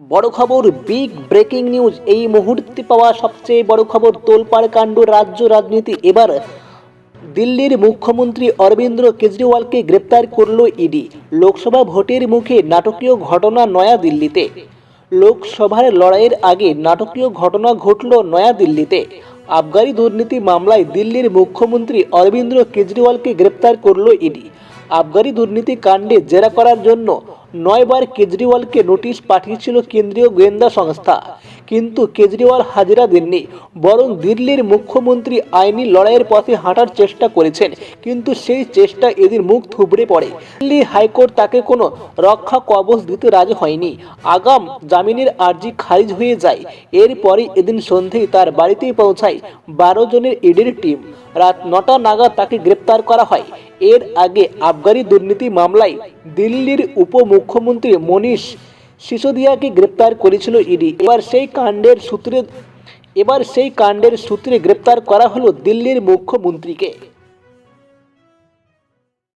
বড় খবর big breaking news এই মুহূর্তে পাওয়া সবচেয়ে বড় খবর তোলপাড় কাণ্ড রাজ্য রাজনীতি। এবার দিল্লির মুখ্যমন্ত্রী অরবিন্দ কেজরিওয়ালকে গ্রেপ্তার করল ইডি। লোকসভা ভোটের মুখে নাটকীয় ঘটনা নয়াদিল্লিতে। লোকসভার লড়াইয়ের আগে নাটকীয় ঘটনা ঘটল নয়াদিল্লিতে। আবগারি দুর্নীতি মামলায় দিল্লির মুখ্যমন্ত্রী অরবিন্দ কেজরিওয়ালকে গ্রেপ্তার করল ইডি। আবগারি দুর্নীতি কাণ্ডে জেরা করার জন্য নয়বার কেজরিওয়ালকে নোটিশ পাঠিয়েছিল কেন্দ্রীয় গোয়েন্দা সংস্থা। কিন্তু কেজরিওয়াল হাজিরা দেননি, বরং দিল্লির মুখ্যমন্ত্রী আইনি লড়াইয়ের পথে হাঁটার চেষ্টা করেছেন, কিন্তু সেই চেষ্টা এদিন মুখ থুবড়ে পড়ে। দিল্লি হাইকোর্ট তাকে কোনো রক্ষা কবচ দিতে রাজি হয়নি। আগাম জামিনের আর্জি খারিজ হয়ে যায়। এরপরে এদিন সন্ধেয় তার বাড়িতেই পৌঁছায় বারো জনের ইডির টিম। রাত নটা নাগাদ তাকে গ্রেপ্তার করা হয়। এর আগে আবগারি দুর্নীতি মামলায় দিল্লির উপমুখ্যমন্ত্রী মনীষ সিসোদিয়াকে গ্রেপ্তার করেছিল ইডি। এবার সেই কাণ্ডের সূত্রে এবার সেই কাণ্ডের সূত্রে গ্রেপ্তার করা হলো দিল্লির মুখ্যমন্ত্রীকে।